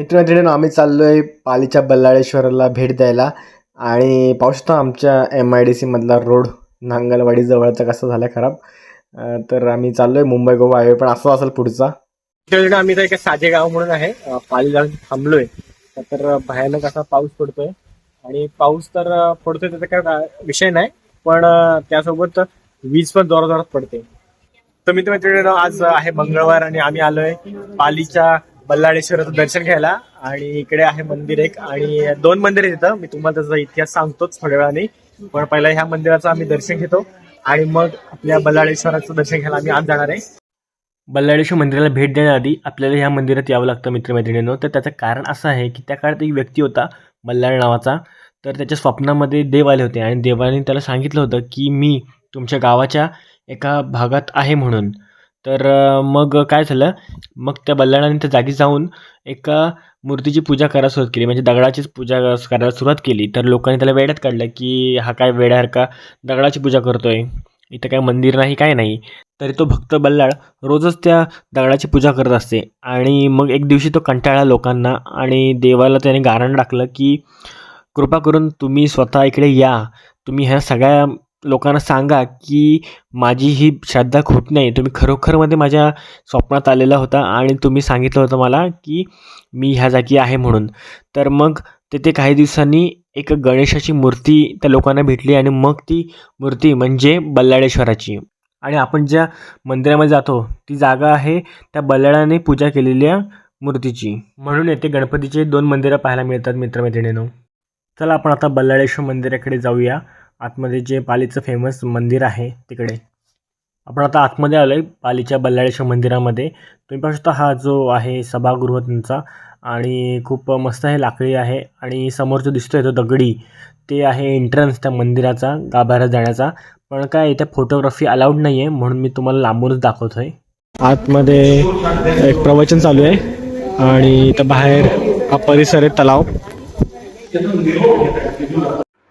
मित्रमैत्रिणींनो आम्ही चाललो आहे पालीच्या बल्लाळेश्वरला भेट द्यायला. आणि पाहू शकतो आमच्या एम आय डी सीमधला रोड नांगलवाडी जवळचा कसा झाला खराब. तर आम्ही चाललो आहे मुंबई गोवा हायवे पण असं असेल पुढचा. मित्रमैत्रिणींनो, आम्ही तर एका साजे गाव म्हणून आहे. पाली जाऊन थांबलोय. तर भयानक असा पाऊस पडतोय. आणि पाऊस तर पडतोय त्याचा काय विषय नाही. पण त्यासोबत वीज पण जोरात पडते. तर मित्रमैत्रिणींनो आज आहे मंगळवार आणि आम्ही आलोय पालीच्या बल्लाळेश्वराचं दर्शन घ्यायला. आणि इकडे आहे मंदिर एक. आणि दोन मंदिर आहेत इथं. मी तुम्हाला त्याचा इतिहास सांगतोच थोड्या वेळाने. पण पहिला ह्या मंदिराचं आम्ही दर्शन घेतो. आणि मग आपल्या बल्लाळेश्वराचं दर्शन घ्यायला आम्ही आज जाणार आहे. बल्लाळेश्वर मंदिराला भेट देण्याआधी आपल्याला ह्या मंदिरात यावं लागतं मित्रमैत्रिणींनो. तर त्याचं कारण असं आहे की त्या काळात एक व्यक्ती होता बल्लाळ नावाचा. तर त्याच्या स्वप्नामध्ये देव आले होते. आणि देवाने त्याला सांगितलं होतं की मी तुमच्या गावाच्या एका भागात आहे म्हणून. तर मग काय झालं? मग त्या बल्लाळाने त्या जागी जाऊन एका मूर्तीची पूजा करायला सुरुवात केली. म्हणजे दगडाचीच पूजा करायला सुरुवात केली. तर लोकांनी त्याला वेड्यात काढलं की हा काय वेड्यासारखा दगडाची पूजा करतोय. इथं काय मंदिर नाही काय नाही. तरी तो भक्त बल्लाळ रोजच त्या दगडाची पूजा करत असते. आणि मग एक दिवशी तो कंटाळला लोकांना आणि देवाला त्याने गारण टाकलं की कृपा करून तुम्ही स्वतः इकडे या. तुम्ही ह्या सगळ्या लोकांना सांगा की माझी ही श्रद्धा खोट नाही. तुम्ही खरोखरमध्ये माझ्या स्वप्नात आलेला होता आणि तुम्ही सांगितलं होतं मला की मी ह्या जागी आहे म्हणून. तर मग तिथे काही दिवसांनी एक गणेशाची मूर्ती त्या लोकांना भेटली आणि मग ती मूर्ती म्हणजे बल्लाळेश्वराची. आणि आपण ज्या मंदिरामध्ये जातो ती जागा आहे त्या बल्लाळाने पूजा केलेल्या मूर्तीची. म्हणून येथे गणपतीचे दोन मंदिरं पाहायला मिळतात मित्रमैत्रिणींनो. चला आपण आता बल्लाळेश्वर मंदिराकडे जाऊया. आतमध्ये जे पालीचं फेमस मंदिर आहे तिकडे. आपण आता आतमध्ये आलो आहे पालीच्या बल्लाळेश्वर मंदिरामध्ये. तुम्ही पाहू शकता हा जो आहे सभागृह त्यांचा आणि खूप मस्त आहे लाकडी आहे आणि समोर जो दिसतोय तो दगडी ते आहे एंट्रन्स त्या मंदिराचा गाभाऱ्यात जाण्याचा. पण काय इथे फोटोग्राफी अलाउड नाही आहे म्हणून मी तुम्हाला लांबूनच दाखवतोय. आतमध्ये एक प्रवचन चालू आहे आणि इथं बाहेर हा परिसर आहे तलाव.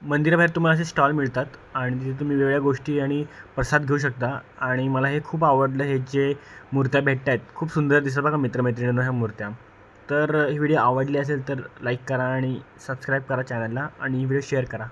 मंदिराबाहेर तुम्हाला असे स्टॉल मिळतात आणि तिथे तुम्ही वेगळ्या गोष्टी आणि प्रसाद घेऊ शकता. आणि मला हे खूप आवडलं हे जे मूर्त्या भेटत आहेत खूप सुंदर दिसत बघा मित्रमैत्रिणींना ह्या मूर्त्या. तर ही व्हिडिओ आवडली असेल तर लाईक करा आणि सबस्क्राईब करा चॅनलला आणि ही व्हिडिओ शेअर करा.